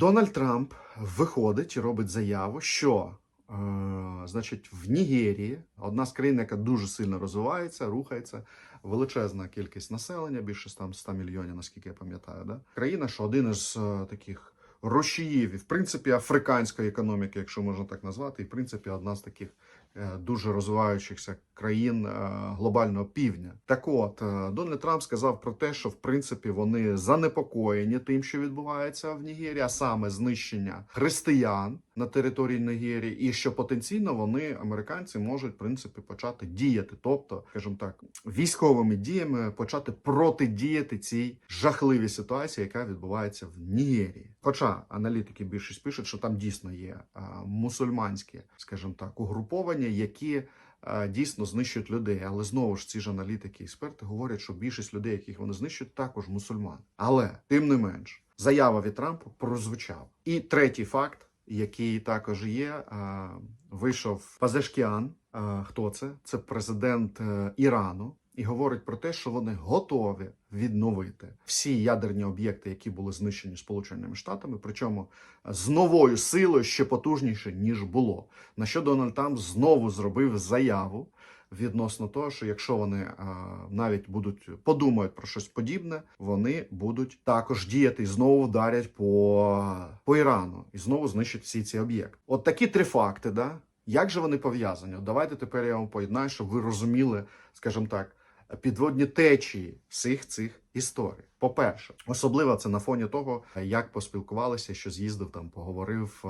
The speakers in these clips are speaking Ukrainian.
Дональд Трамп виходить і робить заяву, що е, значить в Нігерії одна з країн, яка дуже сильно розвивається, рухається. Величезна кількість населення, більше там 100 мільйонів, наскільки я пам'ятаю. Да? Країна, що один із е, таких рушіїв, в принципі африканської економіки, якщо можна так назвати, і в принципі одна з таких дуже розвиваючихся країн е, глобального півдня. Так от е, Дональд Трамп сказав про те, що в принципі вони занепокоєні тим, що відбувається в Нігерії, а саме знищення християн на території Нігерії, і що потенційно вони, американці, можуть в принципі почати діяти, тобто, скажімо так, військовими діями почати протидіяти цій жахливій ситуації, яка відбувається в Нігерії. Хоча аналітики більшість пишуть, що там дійсно є мусульманські, скажімо так, угруповання, які дійсно знищують людей. Але знову ж ці ж аналітики, експерти говорять, що більшість людей, яких вони знищують, також мусульман. Але тим не менш, заява від Трампа прозвучала. І третій факт, який також є, вийшов Пазешкіан. Хто це? Це президент е, Ірану. І говорить про те, що вони готові відновити всі ядерні об'єкти, які були знищені Сполученими Штатами, причому з новою силою ще потужніше ніж було. На що Дональд Трамп знову зробив заяву відносно того, що якщо вони а, навіть будуть подумають про щось подібне, вони будуть також діяти і знову вдарять по, по Ірану і знову знищать всі ці об'єкти. От такі три факти, да. Як же вони пов'язані? Давайте тепер я вам поєднаю, щоб ви розуміли, скажімо так, підводні течії всіх цих історій. По-перше, особливо це на фоні того, як поспілкувалися, що з'їздив там, поговорив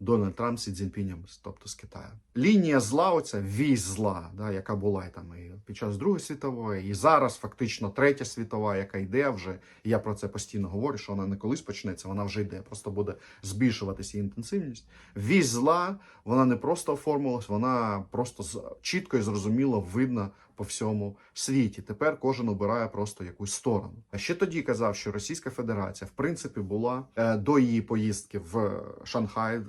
Дональд Трамп з Сі Цзіньпінем, тобто з Китаєм. Лінія зла, оця вісь зла, да, яка була і там і під час Другої світової, і зараз фактично третя світова, яка йде вже. Я про це постійно говорю, що вона не колись почнеться, вона вже йде, просто буде збільшуватися інтенсивність. Вісь зла, вона не просто оформилась, вона просто чітко і зрозуміло видно по всьому світі. Тепер кожен обирає просто якусь сторону. А ще тоді казав, що Російська Федерація, в принципі, була е, до її поїздки в Шанхай, е,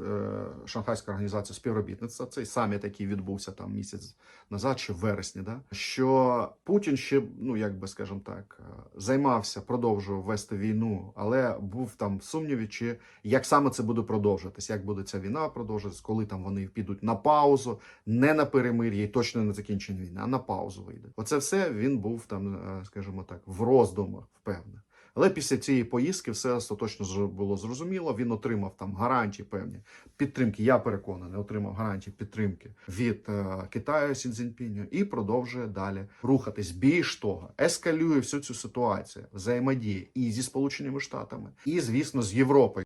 Шанхайська організація співробітництва, цей саміт, який відбувся там місяць назад, чи в вересні, да що Путін ще, ну як би скажемо так, е, займався, продовжував вести війну, але був там сумніві, чи як саме це буде продовжуватись, як буде ця війна продовжуватись, коли там вони підуть на паузу, не на перемир'я і точно не закінчення війни, а на паузу вийде. Оце все він був там, е, скажімо так, в роздумах, впевнений. Але після цієї поїздки все остаточно було зрозуміло. Він отримав там гарантії певні підтримки. Я переконаний, отримав гарантії підтримки від е, Китаю Сі Цзіньпіню і продовжує далі рухатись. Більш того, ескалює всю цю ситуацію, взаємодіє і зі Сполученими Штатами, і звісно з Європою.